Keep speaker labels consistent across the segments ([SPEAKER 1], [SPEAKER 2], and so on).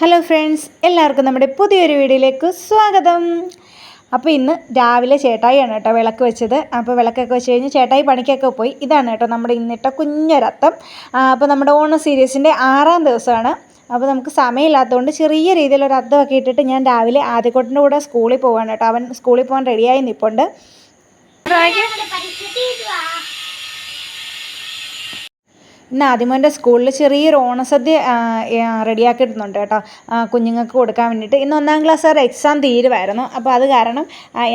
[SPEAKER 1] Hello friends എല്ലാവർക്കും നമ്മുടെ പുതിയൊരു വീഡിയോയിലേക്ക് സ്വാഗതം. അപ്പോൾ ഇന്ന് രാവിലെ ചേട്ടായിയാണ് കേട്ടോ വിളക്ക് വെച്ചത്. അപ്പോൾ വിളക്കൊക്കെ വെച്ച് കഴിഞ്ഞ് ചേട്ടായി പണിക്കൊക്കെ പോയി. ഇതാണ് കേട്ടോ നമ്മുടെ ഇന്നിട്ട കുഞ്ഞൊരത്തം. അപ്പോൾ നമ്മുടെ ഓണ സീരീസിന്റെ ആറാം ദിവസമാണ്. അപ്പോൾ നമുക്ക് സമയമില്ലാത്തതുകൊണ്ട് ചെറിയ രീതിയിലൊരു അത്തമൊക്കെ ഇട്ടിട്ട് ഞാൻ രാവിലെ ആദ്യക്കോട്ടിന്റെ കൂടെ സ്കൂളിൽ പോവാണ് കേട്ടോ. അവൻ സ്കൂളിൽ പോകാൻ റെഡിയായി നിൽപ്പുണ്ട് ഇന്ന് ആദ്യമോന്റെ സ്കൂളിൽ ചെറിയൊരു ഓണസദ്യ റെഡിയാക്കിയിട്ടുണ്ട് കേട്ടോ. കുഞ്ഞുങ്ങൾക്ക് കൊടുക്കാൻ വേണ്ടിയിട്ട്. ഇന്ന് ഒന്നാം ക്ലാസ്സുകാരുടെ എക്സാം തീരുമായിരുന്നു അപ്പോൾ അത് കാരണം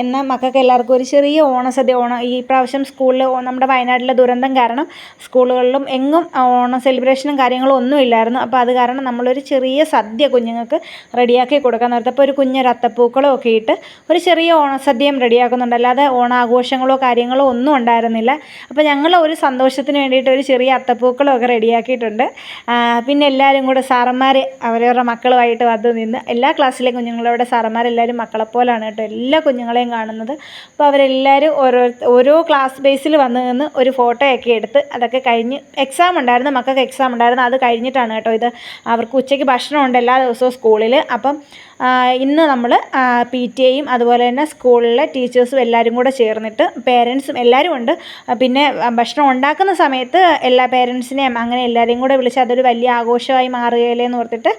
[SPEAKER 1] എന്ന മക്കൾക്ക് എല്ലാവർക്കും ഒരു ചെറിയ ഓണസദ്യ ഓണം ഈ പ്രാവശ്യം സ്കൂളിൽ നമ്മുടെ വയനാട്ടിലെ ദുരന്തം കാരണം സ്കൂളുകളിലും എങ്ങും ഓണ സെലിബ്രേഷനും കാര്യങ്ങളും ഒന്നും ഇല്ലായിരുന്നു. അപ്പോൾ അത് കാരണം നമ്മളൊരു ചെറിയ സദ്യ കുഞ്ഞുങ്ങൾക്ക് റെഡിയാക്കി കൊടുക്കാൻ നേരത്തപ്പോൾ ഒരു കുഞ്ഞൊരു അത്തപ്പൂക്കളോ ഒക്കെ ഇട്ട് ഒരു ചെറിയ ഓണസദ്യയും റെഡിയാക്കുന്നുണ്ട്. അല്ലാതെ ഓണാഘോഷങ്ങളോ കാര്യങ്ങളോ ഒന്നും ഉണ്ടായിരുന്നില്ല. അപ്പോൾ ഞങ്ങൾ ഒരു സന്തോഷത്തിന് വേണ്ടിയിട്ട് ഒരു ചെറിയ അത്തപ്പൂക്കളോ ഒക്കെ റെഡിയാക്കിയിട്ടുണ്ട് പിന്നെ എല്ലാവരും കൂടെ സാറന്മാർ അവരവരുടെ മക്കളുമായിട്ട് വന്ന് നിന്ന് എല്ലാ ക്ലാസ്സിലെയും കുഞ്ഞുങ്ങളോടെ സാറന്മാരെല്ലാവരും മക്കളെപ്പോലാണ് കേട്ടോ എല്ലാ കുഞ്ഞുങ്ങളെയും കാണുന്നത്. അപ്പോൾ അവരെല്ലാവരും ഓരോ ഓരോ ക്ലാസ് ബേസിൽ വന്ന് നിന്ന് ഒരു ഫോട്ടോയൊക്കെ എടുത്ത് അതൊക്കെ കഴിഞ്ഞ് എക്സാം ഉണ്ടായിരുന്നു മക്കൾക്ക് എക്സാം ഉണ്ടായിരുന്നു അത് കഴിഞ്ഞിട്ടാണ് കേട്ടോ ഇത്. അവർക്ക് ഉച്ചയ്ക്ക് ഭക്ഷണമുണ്ട് എല്ലാ ദിവസവും സ്കൂളിൽ അപ്പം ഇന്ന് നമ്മൾ പി ടി എയും അതുപോലെ തന്നെ സ്കൂളിലെ ടീച്ചേഴ്സും എല്ലാവരും കൂടെ ചേർന്നിട്ട് പേരൻസും എല്ലാവരും ഉണ്ട്. പിന്നെ ഭക്ഷണം ഉണ്ടാക്കുന്ന സമയത്ത് എല്ലാ പേരൻസിനെയും അങ്ങനെ എല്ലാവരെയും കൂടെ വിളിച്ച് അതൊരു വലിയ ആഘോഷമായി മാറുകയില്ലേ എന്ന് ഓർത്തിട്ട്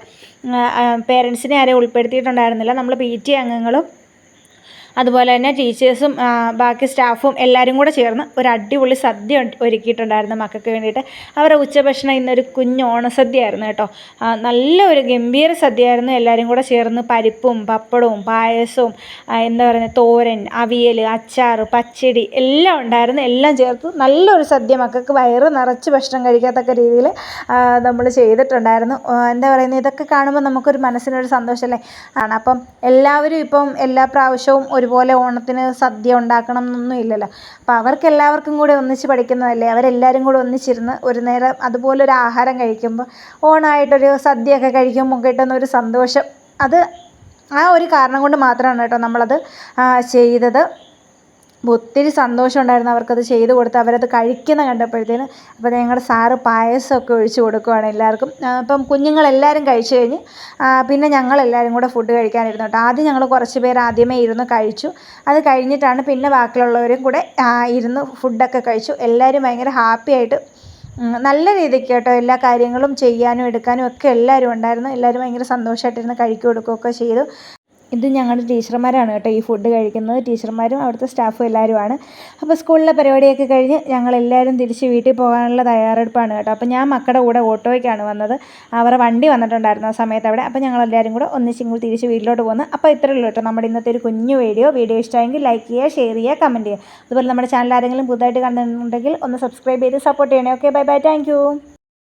[SPEAKER 1] പേരൻസിനെ ആരെയും ഉൾപ്പെടുത്തിയിട്ടുണ്ടായിരുന്നില്ല. നമ്മൾ പി ടി എ അംഗങ്ങളും അതുപോലെ തന്നെ ടീച്ചേഴ്സും ബാക്കി സ്റ്റാഫും എല്ലാവരും കൂടെ ചേർന്ന് ഒരു അടിപൊളി സദ്യ ഒരുക്കിയിട്ടുണ്ടായിരുന്നു മക്കൾക്ക് വേണ്ടിയിട്ട്. അവരുടെ ഉച്ചഭക്ഷണം ഇന്നൊരു കുഞ്ഞ് ഓണസദ്യയായിരുന്നു കേട്ടോ. നല്ല ഒരു ഗംഭീര സദ്യയായിരുന്നു എല്ലാവരും കൂടെ ചേർന്ന് പരിപ്പും പപ്പടവും പായസവും എന്താ പറയുന്നത് തോരൻ അവിയൽ അച്ചാർ പച്ചടി എല്ലാം ഉണ്ടായിരുന്നു. എല്ലാം ചേർത്ത് നല്ലൊരു സദ്യ മക്കൾക്ക് വയറ് നിറച്ച് ഭക്ഷണം കഴിക്കാത്തക്ക രീതിയിൽ നമ്മൾ ചെയ്തിട്ടുണ്ടായിരുന്നു. എന്താ പറയുന്നത് ഇതൊക്കെ കാണുമ്പോൾ നമുക്കൊരു മനസ്സിനൊരു സന്തോഷമല്ലേ? ആണ്. അപ്പം എല്ലാവരും ഇപ്പം എല്ലാ പ്രാവശ്യവും ഒരുപോലെ ഓണത്തിന് സദ്യ ഉണ്ടാക്കണം എന്നൊന്നും ഇല്ലല്ലോ. അപ്പോൾ അവർക്ക് എല്ലാവർക്കും കൂടെ ഒന്നിച്ച് പഠിക്കുന്നതല്ലേ? അവരെല്ലാവരും കൂടി ഒന്നിച്ചിരുന്ന് ഒരു നേരം അതുപോലൊരു ആഹാരം കഴിക്കുമ്പോൾ ഓണമായിട്ടൊരു സദ്യയൊക്കെ കഴിക്കുമ്പോൾ കിട്ടുന്ന ഒരു സന്തോഷം. അത് ആ ഒരു കാരണം കൊണ്ട് മാത്രമാണ് കേട്ടോ നമ്മളത് ചെയ്തത്. ഒത്തിരി സന്തോഷം ഉണ്ടായിരുന്നു അവർക്കത് ചെയ്ത് കൊടുത്ത് അവരത് കഴിക്കുന്ന കണ്ടപ്പോഴത്തേന് അപ്പോൾ ഞങ്ങളുടെ സാറ് പായസമൊക്കെ ഒഴിച്ച് കൊടുക്കുവാണ് എല്ലാവർക്കും. അപ്പം കുഞ്ഞുങ്ങളെല്ലാവരും കഴിച്ചു കഴിഞ്ഞ് പിന്നെ ഞങ്ങളെല്ലാവരും കൂടെ ഫുഡ് കഴിക്കാനിരുന്നു കേട്ടോ. ആദ്യം ഞങ്ങൾ കുറച്ച് പേർ ആദ്യമേ ഇരുന്ന് കഴിച്ചു. അത് കഴിഞ്ഞിട്ടാണ് പിന്നെ ബാക്കിയുള്ളവരും കൂടെ ഇരുന്ന് ഫുഡൊക്കെ കഴിച്ചു. എല്ലാവരും ഭയങ്കര ഹാപ്പി ആയിട്ട് നല്ല രീതിക്ക് കേട്ടോ എല്ലാ കാര്യങ്ങളും ചെയ്യാനും എടുക്കാനും ഒക്കെ എല്ലാവരും ഉണ്ടായിരുന്നു. എല്ലാവരും ഭയങ്കര സന്തോഷമായിട്ടിരുന്ന് കഴിക്കുകൊടുക്കുകയൊക്കെ ചെയ്തു. ഇത് ഞങ്ങളുടെ ടീച്ചർമാരാണ് കേട്ടോ ഈ ഫുഡ് കഴിക്കുന്നത്. ടീച്ചർമാരും അവിടുത്തെ സ്റ്റാഫും എല്ലാവരുമാണ്. അപ്പോൾ സ്കൂളിലെ പരിപാടിയൊക്കെ കഴിഞ്ഞ് ഞങ്ങളെല്ലാവരും തിരിച്ച് വീട്ടിൽ പോകാനുള്ള തയ്യാറെടുപ്പാണ് കേട്ടോ. അപ്പോൾ ഞാൻ മക്കളുടെ കൂടെ ഓട്ടോയ്ക്കാണ് വന്നത്. അവരുടെ വണ്ടി വന്നിട്ടുണ്ടായിരുന്നു ആ സമയത്ത് അവിടെ. അപ്പോൾ ഞങ്ങളെല്ലാവരും കൂടെ ഒന്നിച്ചിങ്ങോട്ട് തിരിച്ച് വീട്ടിലോട്ട് പോകുന്നു അപ്പോൾ ഇത്രയേ ഉള്ളൂ കേട്ടോ. നമ്മുടെ ഇന്നത്തെ ഒരു കുഞ്ഞു വീഡിയോ. വീഡിയോ ഇഷ്ടമായെങ്കിൽ ലൈക്ക് ചെയ്യുക ഷെയർ ചെയ്യുക കമന്റ് ചെയ്യുക. അതുപോലെ നമ്മുടെ ചാനൽ ആരെങ്കിലും പുതുതായിട്ട് കണ്ടിട്ടുണ്ടെങ്കിൽ ഒന്ന് സബ്സ്ക്രൈബ് ചെയ്ത് സപ്പോർട്ട് ചെയ്യണേ. Okay bye bye thank